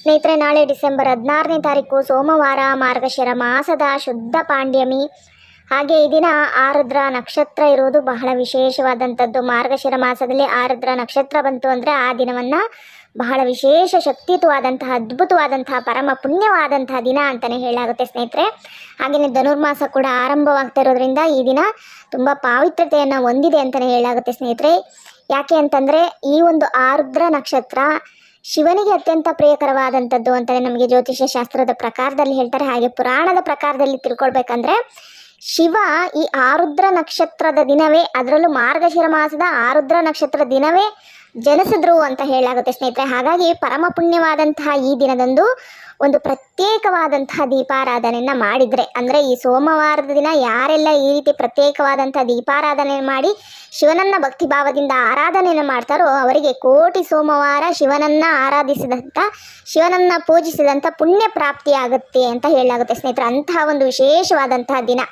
ಸ್ನೇಹಿತರೆ, ನಾಳೆ ಡಿಸೆಂಬರ್ ಹದಿನಾರನೇ ತಾರೀಕು ಸೋಮವಾರ ಮಾರ್ಗಶಿರ ಮಾಸದ ಶುದ್ಧ ಪಾಂಡ್ಯಮಿ. ಹಾಗೆ ಈ ದಿನ ಆರುದ್ರ ನಕ್ಷತ್ರ ಇರುವುದು ಬಹಳ ವಿಶೇಷವಾದಂಥದ್ದು. ಮಾರ್ಗಶಿರ ಮಾಸದಲ್ಲಿ ಆರುದ್ರ ನಕ್ಷತ್ರ ಬಂತು ಅಂದರೆ ಆ ದಿನವನ್ನು ಬಹಳ ವಿಶೇಷ ಶಕ್ತಿಯುತವಾದಂತಹ, ಅದ್ಭುತವಾದಂತಹ, ಪರಮ ಪುಣ್ಯವಾದಂತಹ ದಿನ ಅಂತಲೇ ಹೇಳಾಗುತ್ತೆ ಸ್ನೇಹಿತರೆ. ಹಾಗೆಯೇ ಧನುರ್ಮಾಸ ಕೂಡ ಆರಂಭವಾಗ್ತಾ ಇರೋದ್ರಿಂದ ಈ ದಿನ ತುಂಬ ಪಾವಿತ್ರತೆಯನ್ನು ಹೊಂದಿದೆ ಅಂತಲೇ ಹೇಳಾಗುತ್ತೆ ಸ್ನೇಹಿತರೆ. ಯಾಕೆ ಅಂತಂದರೆ ಈ ಒಂದು ಆರುದ್ರ ನಕ್ಷತ್ರ ಶಿವನಿಗೆ ಅತ್ಯಂತ ಪ್ರಿಯಕರವಾದಂಥದ್ದು ಅಂತಲೇ ನಮಗೆ ಜ್ಯೋತಿಷ್ಯ ಶಾಸ್ತ್ರದ ಪ್ರಕಾರದಲ್ಲಿ ಹೇಳ್ತಾರೆ. ಹಾಗೆ ಪುರಾಣದ ಪ್ರಕಾರದಲ್ಲಿ ತಿಳ್ಕೊಳ್ಬೇಕಂದ್ರೆ ಶಿವ ಈ ಆರುದ್ರ ನಕ್ಷತ್ರದ ದಿನವೇ, ಅದರಲ್ಲೂ ಮಾರ್ಗಶಿರ ಮಾಸದ ಆರುದ್ರ ನಕ್ಷತ್ರ ದಿನವೇ ಜನಿಸಿದ್ರು ಅಂತ ಹೇಳಾಗುತ್ತೆ ಸ್ನೇಹಿತರೆ. ಹಾಗಾಗಿ ಪರಮ ಪುಣ್ಯವಾದಂತಹ ಈ ದಿನದಂದು ಒಂದು ಪ್ರತ್ಯೇಕವಾದಂತಹ ದೀಪಾರಾಧನೆಯನ್ನು ಮಾಡಿದರೆ, ಅಂದರೆ ಈ ಸೋಮವಾರದ ದಿನ ಯಾರೆಲ್ಲ ಈ ರೀತಿ ಪ್ರತ್ಯೇಕವಾದಂಥ ದೀಪಾರಾಧನೆ ಮಾಡಿ ಶಿವನನ್ನ ಭಕ್ತಿಭಾವದಿಂದ ಆರಾಧನೆಯನ್ನು ಮಾಡ್ತಾರೋ ಅವರಿಗೆ ಕೋಟಿ ಸೋಮವಾರ ಶಿವನನ್ನ ಆರಾಧಿಸಿದಂಥ ಶಿವನನ್ನ ಪೂಜಿಸಿದಂಥ ಪುಣ್ಯ ಪ್ರಾಪ್ತಿಯಾಗುತ್ತೆ ಅಂತ ಹೇಳಲಾಗುತ್ತೆ ಸ್ನೇಹಿತರೆ. ಅಂತಹ ಒಂದು ವಿಶೇಷವಾದಂತಹ ದಿನ.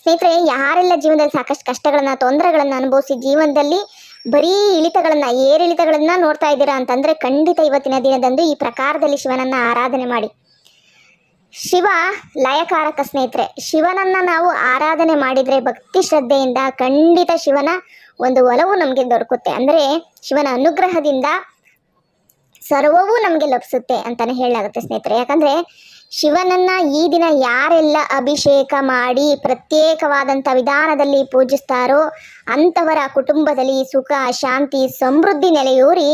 ಸ್ನೇಹಿತರೆ, ಯಾರೆಲ್ಲ ಜೀವನದಲ್ಲಿ ಸಾಕಷ್ಟು ಕಷ್ಟಗಳನ್ನು, ತೊಂದರೆಗಳನ್ನು ಅನುಭವಿಸಿ ಜೀವನದಲ್ಲಿ ಬರೀ ಇಳಿತಗಳನ್ನ ಏರಿಳಿತಗಳನ್ನ ನೋಡ್ತಾ ಇದ್ದೀರಾ ಅಂತಂದ್ರೆ ಖಂಡಿತ ಇವತ್ತಿನ ದಿನದಂದು ಈ ಪ್ರಕಾರದಲ್ಲಿ ಶಿವನನ್ನ ಆರಾಧನೆ ಮಾಡಿ. ಶಿವ ಲಯಕಾರಕ ಸ್ನೇಹಿತರೆ, ಶಿವನನ್ನ ನಾವು ಆರಾಧನೆ ಮಾಡಿದ್ರೆ ಭಕ್ತಿ ಶ್ರದ್ಧೆಯಿಂದ ಖಂಡಿತ ಶಿವನ ಒಂದು ಒಲವು ನಮಗೆ ದೊರಕುತ್ತೆ. ಅಂದರೆ ಶಿವನ ಅನುಗ್ರಹದಿಂದ ಸರ್ವವೂ ನಮಗೆ ಲಭಿಸುತ್ತೆ ಅಂತಾನೆ ಹೇಳಲಾಗುತ್ತೆ ಸ್ನೇಹಿತರೆ. ಯಾಕಂದ್ರೆ ಶಿವನನ್ನ ಈ ದಿನ ಯಾರೆಲ್ಲ ಅಭಿಷೇಕ ಮಾಡಿ ಪ್ರತ್ಯೇಕವಾದಂಥ ವಿಧಾನದಲ್ಲಿ ಪೂಜಿಸ್ತಾರೋ ಅಂಥವರ ಕುಟುಂಬದಲ್ಲಿ ಸುಖ, ಶಾಂತಿ, ಸಮೃದ್ಧಿ ನೆಲೆಯೂರಿ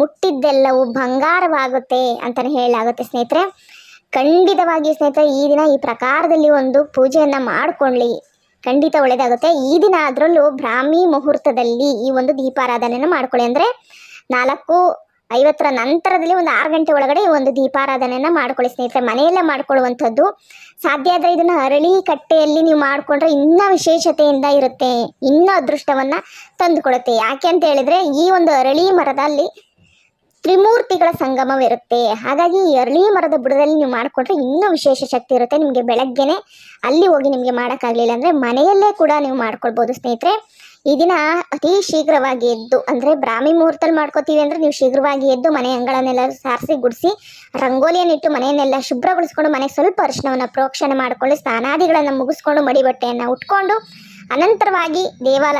ಮುಟ್ಟಿದ್ದೆಲ್ಲವೂ ಬಂಗಾರವಾಗುತ್ತೆ ಅಂತಲೇ ಹೇಳಲಾಗುತ್ತೆ ಸ್ನೇಹಿತರೆ. ಖಂಡಿತವಾಗಿ ಸ್ನೇಹಿತರೆ, ಈ ದಿನ ಈ ಪ್ರಕಾರದಲ್ಲಿ ಒಂದು ಪೂಜೆಯನ್ನು ಮಾಡಿಕೊಳ್ಳಿ. ಖಂಡಿತ ಒಳ್ಳೆಯದಾಗುತ್ತೆ ಈ ದಿನ ಅದರಲ್ಲೂ ಬ್ರಾಹ್ಮಿ ಮುಹೂರ್ತದಲ್ಲಿ ಈ ಒಂದು ದೀಪಾರಾಧನೆಯನ್ನು ಮಾಡ್ಕೊಳ್ಳಿ. ಅಂದರೆ ನಾಲ್ಕು ಐವತ್ತರ ನಂತರದಲ್ಲಿ ಒಂದು ಆರು ಗಂಟೆ ಒಳಗಡೆ ಒಂದು ದೀಪಾರಾಧನೆಯನ್ನು ಮಾಡ್ಕೊಳ್ಳಿ ಸ್ನೇಹಿತರೆ. ಮನೆಯಲ್ಲೇ ಮಾಡ್ಕೊಳ್ಳುವಂಥದ್ದು. ಸಾಧ್ಯ ಆದರೆ ಇದನ್ನು ಅರಳಿ ಕಟ್ಟೆಯಲ್ಲಿ ನೀವು ಮಾಡಿಕೊಂಡ್ರೆ ಇನ್ನೂ ವಿಶೇಷತೆಯಿಂದ ಇರುತ್ತೆ. ಇನ್ನೂ ಅದೃಷ್ಟವನ್ನ ತಂದುಕೊಡುತ್ತೆ. ಯಾಕೆ ಅಂತ ಹೇಳಿದ್ರೆ ಈ ಒಂದು ಅರಳಿ ಮರದಲ್ಲಿ ತ್ರಿಮೂರ್ತಿಗಳ ಸಂಗಮವಿರುತ್ತೆ. ಹಾಗಾಗಿ ಈ ಅರಳಿ ಮರದ ಬುಡದಲ್ಲಿ ನೀವು ಮಾಡಿಕೊಂಡ್ರೆ ಇನ್ನೂ ವಿಶೇಷ ಶಕ್ತಿ ಇರುತ್ತೆ. ನಿಮಗೆ ಬೆಳಗ್ಗೆನೆ ಅಲ್ಲಿ ಹೋಗಿ ನಿಮಗೆ ಮಾಡೋಕ್ಕಾಗಲಿಲ್ಲ ಅಂದರೆ ಮನೆಯಲ್ಲೇ ಕೂಡ ನೀವು ಮಾಡ್ಕೊಳ್ಬೋದು ಸ್ನೇಹಿತರೆ. ಈ ದಿನ ಅತಿ ಶೀಘ್ರವಾಗಿ ಎದ್ದು, ಅಂದರೆ ಬ್ರಾಹ್ಮಿ ಮುಹೂರ್ತಲ್ಲಿ ಮಾಡ್ಕೋತೀವಿ ಅಂದರೆ ನೀವು ಶೀಘ್ರವಾಗಿ ಎದ್ದು ಮನೆ ಅಂಗಳನ್ನೆಲ್ಲ ಸಾರಿಸಿ ಗುಡಿಸಿ ರಂಗೋಲಿಯನ್ನಿಟ್ಟು ಮನೆಯನ್ನೆಲ್ಲ ಶುಭ್ರಗೊಳಿಸ್ಕೊಂಡು ಮನೆ ಸ್ವಲ್ಪ ಅರಿಶಿನವನ್ನು ಪ್ರೋಕ್ಷಣೆ ಮಾಡಿಕೊಂಡು ಸ್ನಾನಾದಿಗಳನ್ನು ಮುಗಿಸ್ಕೊಂಡು ಮಡಿ ಬಟ್ಟೆಯನ್ನು ಉಟ್ಕೊಂಡು ಅನಂತರವಾಗಿ ದೇವಾಲ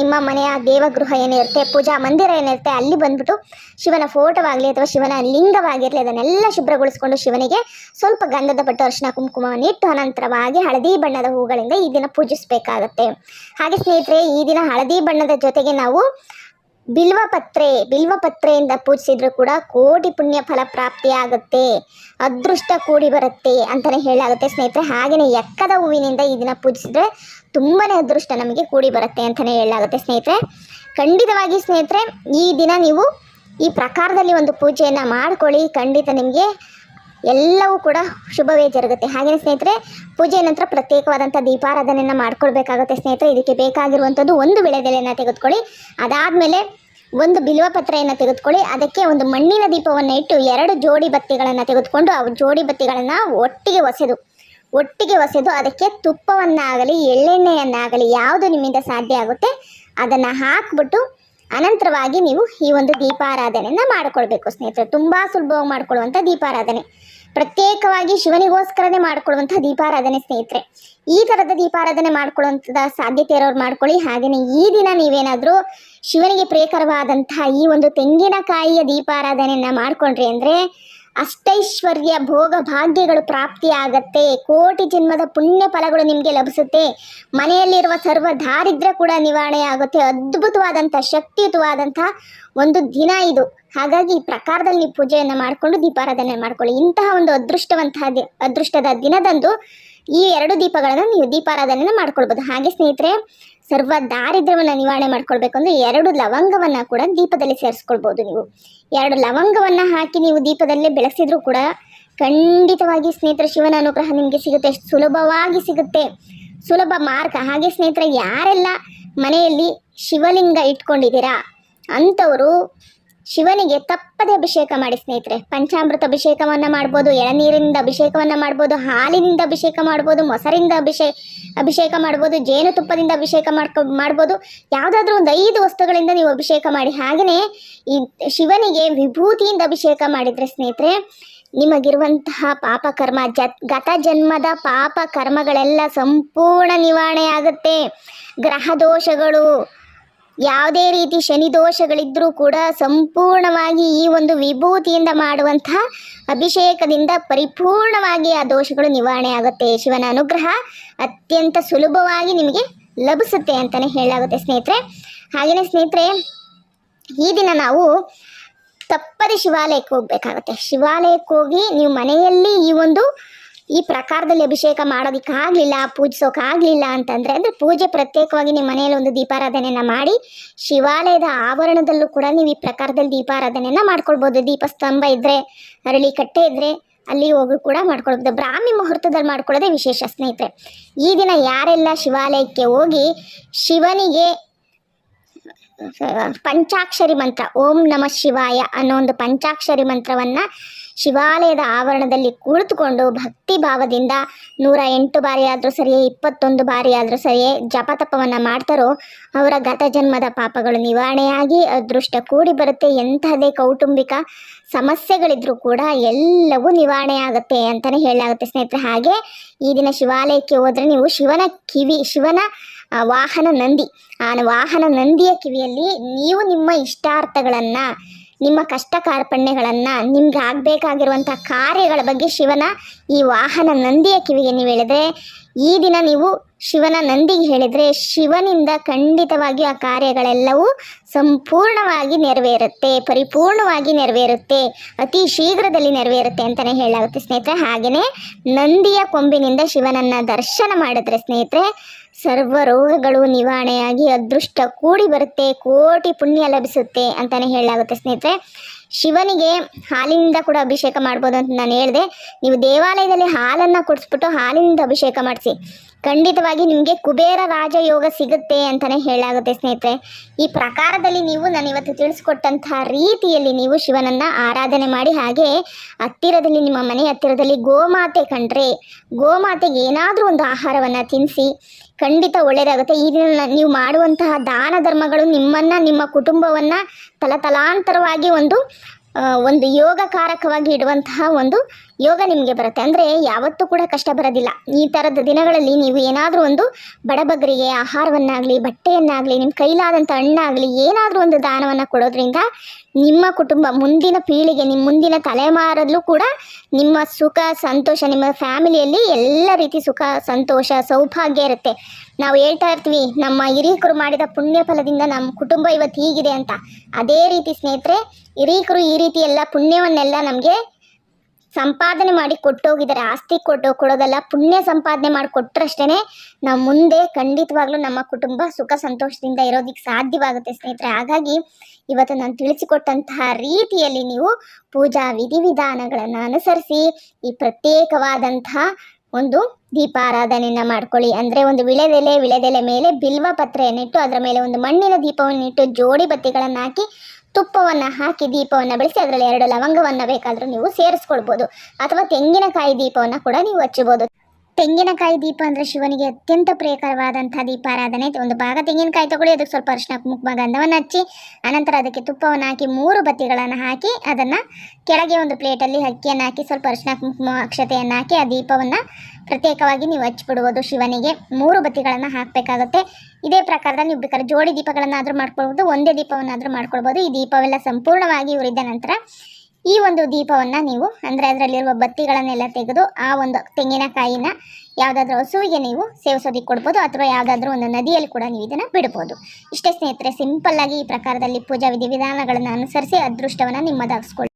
ನಿಮ್ಮ ಮನೆಯ ದೇವಗೃಹ ಏನಿರುತ್ತೆ, ಪೂಜಾ ಮಂದಿರ ಏನಿರುತ್ತೆ, ಅಲ್ಲಿ ಬಂದ್ಬಿಟ್ಟು ಶಿವನ ಫೋಟೋವಾಗಲಿ ಅಥವಾ ಶಿವನ ಲಿಂಗವಾಗಿರಲಿ ಅದನ್ನೆಲ್ಲ ಶುಭ್ರಗೊಳಿಸ್ಕೊಂಡು ಶಿವನಿಗೆ ಸ್ವಲ್ಪ ಗಂಧದ ಪಟ್ಟು ಅರಿಶಿನ, ಕುಂಕುಮವನ್ನು ಇಟ್ಟು ಅನಂತರವಾಗಿ ಹಳದಿ ಬಣ್ಣದ ಹೂಗಳಿಂದ ಈ ದಿನ ಪೂಜಿಸಬೇಕಾಗತ್ತೆ. ಹಾಗೆ ಸ್ನೇಹಿತರೆ, ಈ ದಿನ ಹಳದಿ ಬಣ್ಣದ ಜೊತೆಗೆ ನಾವು ಬಿಲ್ವಪತ್ರೆ ಬಿಲ್ವಪತ್ರೆಯಿಂದ ಪೂಜಿಸಿದ್ರು ಕೂಡ ಕೋಟಿ ಪುಣ್ಯ ಫಲ ಪ್ರಾಪ್ತಿಯಾಗುತ್ತೆ. ಅದೃಷ್ಟ ಕೂಡಿ ಬರುತ್ತೆ ಅಂತಲೇ ಹೇಳಾಗುತ್ತೆ ಸ್ನೇಹಿತರೆ. ಹಾಗೆಯೇ ಎಕ್ಕದ ಹೂವಿನಿಂದ ಈ ದಿನ ಪೂಜಿಸಿದ್ರೆ ತುಂಬಾನೇ ಅದೃಷ್ಟ ನಮಗೆ ಕೂಡಿ ಬರುತ್ತೆ ಅಂತಲೇ ಹೇಳಲಾಗುತ್ತೆ ಸ್ನೇಹಿತರೆ. ಖಂಡಿತವಾಗಿ ಸ್ನೇಹಿತರೆ, ಈ ದಿನ ನೀವು ಈ ಪ್ರಕಾರದಲ್ಲಿ ಒಂದು ಪೂಜೆಯನ್ನು ಮಾಡ್ಕೊಳ್ಳಿ. ಖಂಡಿತ ನಿಮಗೆ ಎಲ್ಲವೂ ಕೂಡ ಶುಭವೇ ಜರುಗುತ್ತೆ. ಹಾಗೆಯೇ ಸ್ನೇಹಿತರೆ, ಪೂಜೆಯ ನಂತರ ಪ್ರತ್ಯೇಕವಾದಂಥ ದೀಪಾರಾಧನೆಯನ್ನು ಮಾಡ್ಕೊಳ್ಬೇಕಾಗುತ್ತೆ ಸ್ನೇಹಿತರೆ. ಇದಕ್ಕೆ ಬೇಕಾಗಿರುವಂಥದ್ದು ಒಂದು ಬೆಳೆದೆಲೆಯನ್ನು ತೆಗೆದುಕೊಳ್ಳಿ. ಅದಾದಮೇಲೆ ಒಂದು ಬಿಲ್ವಪತ್ರೆಯನ್ನು ತೆಗೆದುಕೊಳ್ಳಿ. ಅದಕ್ಕೆ ಒಂದು ಮಣ್ಣಿನ ದೀಪವನ್ನು ಇಟ್ಟು ಎರಡು ಜೋಡಿ ಬತ್ತಿಗಳನ್ನು ತೆಗೆದುಕೊಂಡು ಆ ಜೋಡಿ ಬತ್ತಿಗಳನ್ನು ಒಟ್ಟಿಗೆ ಒಸೆದು ಒಟ್ಟಿಗೆ ಒಸೆದು ಅದಕ್ಕೆ ತುಪ್ಪವನ್ನಾಗಲಿ, ಎಳ್ಳೆಣ್ಣೆಯನ್ನಾಗಲಿ ಯಾವುದು ನಿಮ್ಮಿಂದ ಸಾಧ್ಯ ಆಗುತ್ತೆ, ಅದನ್ನು ಹಾಕ್ಬಿಟ್ಟು ಅನಂತರವಾಗಿ ನೀವು ಈ ಒಂದು ದೀಪಾರಾಧನೆಯನ್ನು ಮಾಡಿಕೊಳ್ಬೇಕು ಸ್ನೇಹಿತರೆ. ತುಂಬ ಸುಲಭವಾಗಿ ಮಾಡಿಕೊಳ್ಳುವಂಥ ದೀಪಾರಾಧನೆ. ಪ್ರತ್ಯೇಕವಾಗಿ ಶಿವನಿಗೋಸ್ಕರನೇ ಮಾಡಿಕೊಳ್ಳುವಂಥ ದೀಪಾರಾಧನೆ ಸ್ನೇಹಿತರೆ. ಈ ಥರದ ದೀಪಾರಾಧನೆ ಮಾಡ್ಕೊಳ್ಳುವಂಥದ್ದು ಸಾಧ್ಯತೆ ಇರೋರು ಮಾಡ್ಕೊಳ್ಳಿ. ಹಾಗೆಯೇ ಈ ದಿನ ನೀವೇನಾದರೂ ಶಿವನಿಗೆ ಪ್ರಿಯಕರವಾದಂತಹ ಈ ಒಂದು ತೆಂಗಿನಕಾಯಿಯ ದೀಪಾರಾಧನೆಯನ್ನು ಮಾಡಿಕೊಂಡ್ರಿ ಅಂದರೆ ಅಷ್ಟೈಶ್ವರ್ಯ ಭೋಗ ಭಾಗ್ಯಗಳು ಪ್ರಾಪ್ತಿಯಾಗತ್ತೆ. ಕೋಟಿ ಜನ್ಮದ ಪುಣ್ಯ ಫಲಗಳು ನಿಮಗೆ ಲಭಿಸುತ್ತೆ. ಮನೆಯಲ್ಲಿರುವ ಸರ್ವ ದಾರಿದ್ರ್ಯ ಕೂಡ ನಿವಾರಣೆ ಆಗುತ್ತೆ ಅದ್ಭುತವಾದಂಥ, ಶಕ್ತಿಯುತವಾದಂಥ ಒಂದು ದಿನ ಇದು. ಹಾಗಾಗಿ ಈ ಪ್ರಕಾರದಲ್ಲಿ ನೀವು ಪೂಜೆಯನ್ನು ಮಾಡಿಕೊಂಡು ದೀಪಾರಾಧನೆ ಮಾಡ್ಕೊಳ್ಳಿ. ಇಂತಹ ಒಂದು ಅದೃಷ್ಟವಂತಹ ಅದೃಷ್ಟದ ದಿನದಂದು ಈ ಎರಡು ದೀಪಗಳನ್ನು ನೀವು ದೀಪಾರಾಧನೆಯನ್ನು ಮಾಡ್ಕೊಳ್ಬೋದು. ಹಾಗೆ ಸ್ನೇಹಿತರೆ, ಸರ್ವ ದಾರಿದ್ರ್ಯವನ್ನು ನಿವಾರಣೆ ಮಾಡ್ಕೊಳ್ಬೇಕು ಅಂದರೆ ಎರಡು ಲವಂಗವನ್ನು ಕೂಡ ದೀಪದಲ್ಲಿ ಸೇರಿಸ್ಕೊಳ್ಬೋದು ನೀವು. ಎರಡು ಲವಂಗವನ್ನು ಹಾಕಿ ನೀವು ದೀಪದಲ್ಲೇ ಬೆಳೆಸಿದ್ರು ಕೂಡ ಖಂಡಿತವಾಗಿ ಸ್ನೇಹಿತರೆ ಶಿವನ ಅನುಗ್ರಹ ನಿಮಗೆ ಸಿಗುತ್ತೆ. ಸುಲಭವಾಗಿ ಸಿಗುತ್ತೆ. ಸುಲಭ ಮಾರ್ಗ. ಹಾಗೆ ಸ್ನೇಹಿತರೆ, ಯಾರೆಲ್ಲ ಮನೆಯಲ್ಲಿ ಶಿವಲಿಂಗ ಇಟ್ಕೊಂಡಿದ್ದೀರಾ, ಅಂಥವರು ಶಿವನಿಗೆ ತಪ್ಪದೆ ಅಭಿಷೇಕ ಮಾಡಿ ಸ್ನೇಹಿತರೆ. ಪಂಚಾಮೃತ ಅಭಿಷೇಕವನ್ನು ಮಾಡ್ಬೋದು, ಎಳನೀರಿನಿಂದ ಅಭಿಷೇಕವನ್ನು ಮಾಡ್ಬೋದು, ಹಾಲಿನಿಂದ ಅಭಿಷೇಕ ಮಾಡ್ಬೋದು, ಮೊಸರಿಂದ ಅಭಿಷೇ, ಅಭಿಷೇಕ ಮಾಡ್ಬೋದು, ಜೇನುತುಪ್ಪದಿಂದ ಅಭಿಷೇಕ ಮಾಡ್ಕೊ, ಮಾಡ್ಬೋದು. ಯಾವುದಾದ್ರೂ ಒಂದು ಐದು ವಸ್ತುಗಳಿಂದ ನೀವು ಅಭಿಷೇಕ ಮಾಡಿ. ಹಾಗೆಯೇ ಈ ಶಿವನಿಗೆ ವಿಭೂತಿಯಿಂದ ಅಭಿಷೇಕ ಮಾಡಿದರೆ ಸ್ನೇಹಿತರೆ, ನಿಮಗಿರುವಂತಹ ಪಾಪ ಕರ್ಮ, ಜತ್, ಗತ ಜನ್ಮದ ಪಾಪ ಕರ್ಮಗಳೆಲ್ಲ ಸಂಪೂರ್ಣ ನಿವಾರಣೆ ಆಗುತ್ತೆ. ಗ್ರಹ ದೋಷಗಳು ಯಾವುದೇ ರೀತಿ ಶನಿ ದೋಷಗಳಿದ್ದರೂ ಕೂಡ ಸಂಪೂರ್ಣವಾಗಿ ಈ ಒಂದು ವಿಭೂತಿಯಿಂದ ಮಾಡುವಂತಹ ಅಭಿಷೇಕದಿಂದ ಪರಿಪೂರ್ಣವಾಗಿ ಆ ದೋಷಗಳು ನಿವಾರಣೆ ಆಗುತ್ತೆ. ಶಿವನ ಅನುಗ್ರಹ ಅತ್ಯಂತ ಸುಲಭವಾಗಿ ನಿಮಗೆ ಲಭಿಸುತ್ತೆ ಅಂತಲೇ ಹೇಳಾಗುತ್ತೆ ಸ್ನೇಹಿತರೆ. ಹಾಗೆಯೇ ಸ್ನೇಹಿತರೆ, ಈ ದಿನ ನಾವು ತಪ್ಪದೆ ಶಿವಾಲಯಕ್ಕೆ ಹೋಗ್ಬೇಕಾಗತ್ತೆ. ಶಿವಾಲಯಕ್ಕೆ ಹೋಗಿ ನೀವು ಮನೆಯಲ್ಲಿ ಈ ಒಂದು ಈ ಪ್ರಕಾರದಲ್ಲಿ ಅಭಿಷೇಕ ಮಾಡೋದಕ್ಕಾಗಲಿಲ್ಲ ಪೂಜಿಸೋಕ್ಕಾಗಲಿಲ್ಲ ಅಂತಂದರೆ ಅಂದರೆ ಪೂಜೆ ಪ್ರತ್ಯೇಕವಾಗಿ ನಿಮ್ಮ ಮನೆಯಲ್ಲಿ ಒಂದು ದೀಪಾರಾಧನೆಯನ್ನು ಮಾಡಿ, ಶಿವಾಲಯದ ಆವರಣದಲ್ಲೂ ಕೂಡ ನೀವು ಈ ಪ್ರಕಾರದಲ್ಲಿ ದೀಪಾರಾಧನೆಯನ್ನು ಮಾಡ್ಕೊಳ್ಬೋದು. ದೀಪಸ್ತಂಭ ಇದ್ದರೆ ಅರಳಿ ಕಟ್ಟೆ ಇದ್ದರೆ ಅಲ್ಲಿ ಹೋಗಿ ಕೂಡ ಮಾಡ್ಕೊಳ್ಬೋದು. ಬ್ರಾಹ್ಮಿ ಮುಹೂರ್ತದಲ್ಲಿ ಮಾಡ್ಕೊಳ್ಳೋದೇ ವಿಶೇಷ ಸ್ನೇಹಿತರೆ. ಈ ದಿನ ಯಾರೆಲ್ಲ ಶಿವಾಲಯಕ್ಕೆ ಹೋಗಿ ಶಿವನಿಗೆ ಪಂಚಾಕ್ಷರಿ ಮಂತ್ರ, ಓಂ ನಮ ಶಿವಾಯ ಅನ್ನೋ ಒಂದು ಪಂಚಾಕ್ಷರಿ ಮಂತ್ರವನ್ನು ಶಿವಾಲಯದ ಆವರಣದಲ್ಲಿ ಕುಳಿತುಕೊಂಡು ಭಕ್ತಿ ಭಾವದಿಂದ ನೂರ ಎಂಟು ಬಾರಿ ಆದರೂ ಸರಿಯೇ, ಇಪ್ಪತ್ತೊಂದು ಬಾರಿ ಆದರೂ ಸರಿಯೇ ಜಪತಪವನ್ನು ಮಾಡ್ತಾರೋ ಅವರ ಗತ ಜನ್ಮದ ಪಾಪಗಳು ನಿವಾರಣೆಯಾಗಿ ಅದೃಷ್ಟ ಕೂಡಿ ಬರುತ್ತೆ. ಎಂಥದೇ ಕೌಟುಂಬಿಕ ಸಮಸ್ಯೆಗಳಿದ್ರೂ ಕೂಡ ಎಲ್ಲವೂ ನಿವಾರಣೆ ಆಗುತ್ತೆ ಅಂತಲೇ ಹೇಳಲಾಗುತ್ತೆ ಸ್ನೇಹಿತರೆ. ಹಾಗೆ ಈ ದಿನ ಶಿವಾಲಯಕ್ಕೆ ಹೋದರೆ ನೀವು ಶಿವನ ಕಿವಿ, ಶಿವನ ವಾಹನ ನಂದಿ. ಆ, ವಾಹನ ನಂದಿಯ ಕಿವಿಯಲ್ಲಿ ನೀವು ನಿಮ್ಮ ಇಷ್ಟಾರ್ಥಗಳನ್ನು ನಿಮ್ಮ ಕಷ್ಟ ಕಾರ್ಪಣ್ಯಗಳನ್ನು, ನಿಮ್ಗೆ ಆಗಬೇಕಾಗಿರುವಂಥ ಕಾರ್ಯಗಳ ಬಗ್ಗೆ ಶಿವನ ಈ ವಾಹನ ನಂದಿಯ ಕಿವಿಗೆ ನೀವು ಹೇಳಿದ್ರೆ, ಈ ದಿನ ನೀವು ಶಿವನ ನಂದಿಗೆ ಹೇಳಿದರೆ ಶಿವನಿಂದ ಖಂಡಿತವಾಗಿ ಆ ಕಾರ್ಯಗಳೆಲ್ಲವೂ ಸಂಪೂರ್ಣವಾಗಿ ನೆರವೇರುತ್ತೆ, ಪರಿಪೂರ್ಣವಾಗಿ ನೆರವೇರುತ್ತೆ, ಅತಿ ಶೀಘ್ರದಲ್ಲಿ ನೆರವೇರುತ್ತೆ ಅಂತಲೇ ಹೇಳಲಾಗುತ್ತೆ ಸ್ನೇಹಿತರೆ. ಹಾಗೆಯೇ ನಂದಿಯ ಕೊಂಬಿನಿಂದ ಶಿವನನ್ನು ದರ್ಶನ ಮಾಡಿದ್ರೆ ಸ್ನೇಹಿತರೆ ಸರ್ವ ರೋಗಗಳು ನಿವಾರಣೆಯಾಗಿ ಅದೃಷ್ಟ ಕೂಡಿ ಬರುತ್ತೆ, ಕೋಟಿ ಪುಣ್ಯ ಲಭಿಸುತ್ತೆ ಅಂತಲೇ ಹೇಳಲಾಗುತ್ತೆ ಸ್ನೇಹಿತರೆ. ಶಿವನಿಗೆ ಹಾಲಿನಿಂದ ಕೂಡ ಅಭಿಷೇಕ ಮಾಡ್ಬೋದು ಅಂತ ನಾನು ಹೇಳಿದೆ. ನೀವು ದೇವಾಲಯದಲ್ಲಿ ಹಾಲನ್ನು ಕುಡಿಸ್ಬಿಟ್ಟು ಹಾಲಿನಿಂದ ಅಭಿಷೇಕ ಮಾಡಿಸಿ. ಖಂಡಿತವಾಗಿ ನಿಮಗೆ ಕುಬೇರ ರಾಜಯೋಗ ಸಿಗುತ್ತೆ ಅಂತಲೇ ಹೇಳಲಾಗುತ್ತೆ ಸ್ನೇಹಿತರೆ. ಈ ಪ್ರಕಾರದಲ್ಲಿ ನೀವು ನಾನು ಇವತ್ತು ತಿಳಿಸ್ಕೊಟ್ಟಂತಹ ರೀತಿಯಲ್ಲಿ ನೀವು ಶಿವನನ್ನು ಆರಾಧನೆ ಮಾಡಿ, ಹಾಗೆ ಹತ್ತಿರದಲ್ಲಿ ನಿಮ್ಮ ಮನೆ ಹತ್ತಿರದಲ್ಲಿ ಗೋಮಾತೆ ಕಂಡ್ರೆ, ಗೋಮಾತೆಗೆ ಏನಾದರೂ ಒಂದು ಆಹಾರವನ್ನು ತಿನ್ನಿಸಿ ಖಂಡಿತ ಒಳ್ಳೆಯದಾಗುತ್ತೆ ಈ ದಿನ ನೀವು ಮಾಡುವಂತಹ ದಾನ ಧರ್ಮಗಳು ನಿಮ್ಮನ್ನು, ನಿಮ್ಮ ಕುಟುಂಬವನ್ನು ತಲತಲಾಂತರವಾಗಿ ಒಂದು ಒಂದು ಯೋಗಕಾರಕವಾಗಿ ಇಡುವಂತಹ ಒಂದು ಯೋಗ ನಿಮಗೆ ಬರುತ್ತೆ. ಅಂದರೆ ಯಾವತ್ತೂ ಕೂಡ ಕಷ್ಟ ಬರೋದಿಲ್ಲ. ಈ ಥರದ ದಿನಗಳಲ್ಲಿ ನೀವು ಏನಾದರೂ ಒಂದು ಬಡಬಗರಿಗೆ ಆಹಾರವನ್ನಾಗಲಿ, ಬಟ್ಟೆಯನ್ನಾಗಲಿ ನಿಮ್ಮ ಕೈಲಾದಂಥ ಹಣ್ಣಾಗಲಿ, ಏನಾದರೂ ಒಂದು ದಾನವನ್ನು ಕೊಡೋದ್ರಿಂದ ನಿಮ್ಮ ಕುಟುಂಬ ಮುಂದಿನ ಪೀಳಿಗೆ ನಿಮ್ಮ ಮುಂದಿನ ತಲೆಮಾರಲ್ಲೂ ಕೂಡ ನಿಮ್ಮ ಸುಖ, ಸಂತೋಷ, ನಿಮ್ಮ ಫ್ಯಾಮಿಲಿಯಲ್ಲಿ ಎಲ್ಲ ರೀತಿ ಸುಖ, ಸಂತೋಷ, ಸೌಭಾಗ್ಯ ಇರುತ್ತೆ. ನಾವು ಹೇಳ್ತಾ ಇರ್ತೀವಿ, ನಮ್ಮ ಹಿರಿಯಕರು ಮಾಡಿದ ಪುಣ್ಯ ಫಲದಿಂದ ನಮ್ಮ ಕುಟುಂಬ ಇವತ್ತು ಹೀಗಿದೆ ಅಂತ. ಅದೇ ರೀತಿ ಸ್ನೇಹಿತರೆ, ಹಿರೀಕರು ಈ ರೀತಿ ಎಲ್ಲ ಪುಣ್ಯವನ್ನೆಲ್ಲ ನಮಗೆ ಸಂಪಾದನೆ ಮಾಡಿ ಕೊಟ್ಟೋಗಿದ್ದಾರೆ, ಆಸ್ತಿ ಕೊಟ್ಟು ಕೊಡೋದಲ್ಲ, ಪುಣ್ಯ ಸಂಪಾದನೆ ಮಾಡಿ ಕೊಟ್ಟರಷ್ಟೇ ನಾವು ಮುಂದೆ ಖಂಡಿತವಾಗ್ಲೂ ನಮ್ಮ ಕುಟುಂಬ ಸುಖ ಸಂತೋಷದಿಂದ ಇರೋದಕ್ಕೆ ಸಾಧ್ಯವಾಗುತ್ತೆ ಸ್ನೇಹಿತರೆ. ಹಾಗಾಗಿ ಇವತ್ತು ನಾನು ತಿಳಿಸಿಕೊಟ್ಟಂತಹ ರೀತಿಯಲ್ಲಿ ನೀವು ಪೂಜಾ ವಿಧಿವಿಧಾನಗಳನ್ನು ಅನುಸರಿಸಿ ಈ ಪ್ರತ್ಯೇಕವಾದಂತಹ ಒಂದು ದೀಪಾರಾಧನೆಯನ್ನು ಮಾಡ್ಕೊಳ್ಳಿ. ಅಂದರೆ ಒಂದು ವಿಳೆದೆಲೆ ವಿಳೆದೆಲೆ ಮೇಲೆ ಬಿಲ್ವ ಪತ್ರೆಯನ್ನಿಟ್ಟು, ಅದರ ಮೇಲೆ ಒಂದು ಮಣ್ಣಿನ ದೀಪವನ್ನಿಟ್ಟು ಜೋಡಿ ಬತ್ತಿಗಳನ್ನು ಹಾಕಿ ತುಪ್ಪವನ್ನು ಹಾಕಿ ದೀಪವನ್ನು ಬೆಳೆಸಿ ಅದರಲ್ಲಿ ಎರಡು ಲವಂಗವನ್ನು ಬೇಕಾದರೂ ನೀವು ಸೇರಿಸ್ಕೊಳ್ಬೋದು. ಅಥವಾ ತೆಂಗಿನಕಾಯಿ ದೀಪವನ್ನು ಕೂಡ ನೀವು ಹಚ್ಚಬಹುದು. ತೆಂಗಿನಕಾಯಿ ದೀಪ ಅಂದರೆ ಶಿವನಿಗೆ ಅತ್ಯಂತ ಪ್ರಿಯಕರವಾದಂಥ ದೀಪಾರಾಧನೆ. ಒಂದು ಭಾಗ ತೆಂಗಿನಕಾಯಿ ತಗೊಳ್ಳಿ, ಅದಕ್ಕೆ ಸ್ವಲ್ಪ ಅರಿಶಿನ ಕುಂಕುಮ, ಗಂಧವನ್ನು ಹಚ್ಚಿ ಅನಂತರ ಅದಕ್ಕೆ ತುಪ್ಪವನ್ನು ಹಾಕಿ, ಮೂರು ಬತ್ತಿಗಳನ್ನು ಹಾಕಿ, ಅದನ್ನು ಕೆಳಗೆ ಒಂದು ಪ್ಲೇಟಲ್ಲಿ ಅಕ್ಕಿಯನ್ನು ಹಾಕಿ, ಸ್ವಲ್ಪ ಅರಿಶಿನ ಕುಂಕುಮ, ಅಕ್ಷತೆಯನ್ನು ಹಾಕಿ, ಆ ದೀಪವನ್ನು ಪ್ರತ್ಯೇಕವಾಗಿ ನೀವು ಹಚ್ಚಿಬಿಡುವುದು ಶಿವನಿಗೆ. ಮೂರು ಬತ್ತಿಗಳನ್ನು ಹಾಕಬೇಕಾಗುತ್ತೆ. ಇದೇ ಪ್ರಕಾರದ ನೀವು ಬೇಕಾದ್ರೆ ಜೋಡಿ ದೀಪಗಳನ್ನಾದರೂ ಮಾಡ್ಕೊಳ್ಬೋದು, ಒಂದೇ ದೀಪವನ್ನಾದರೂ ಮಾಡ್ಕೊಳ್ಬೋದು. ಈ ದೀಪವೆಲ್ಲ ಸಂಪೂರ್ಣವಾಗಿ ಉರಿದ ನಂತರ ಈ ಒಂದು ದೀಪವನ್ನು ನೀವು, ಅಂದರೆ ಅದರಲ್ಲಿರುವ ಬತ್ತಿಗಳನ್ನೆಲ್ಲ ತೆಗೆದು ಆ ಒಂದು ತೆಂಗಿನಕಾಯಿನ ಯಾವುದಾದ್ರೂ ಹಸುವಿಗೆ ನೀವು ಸೇವಿಸೋದಕ್ಕೆ ಕೊಡ್ಬೋದು, ಅಥವಾ ಯಾವುದಾದ್ರೂ ಒಂದು ನದಿಯಲ್ಲಿ ಕೂಡ ನೀವು ಇದನ್ನು ಬಿಡ್ಬೋದು. ಇಷ್ಟೇ ಸ್ನೇಹಿತರೆ, ಸಿಂಪಲ್ಲಾಗಿ ಈ ಪ್ರಕಾರದಲ್ಲಿ ಪೂಜಾ ವಿಧಿವಿಧಾನಗಳನ್ನು ಅನುಸರಿಸಿ, ಅದೃಷ್ಟವನ್ನು ನಿಮ್ಮದಾಗಿಸ್ಕೊಳ್ಳಿ.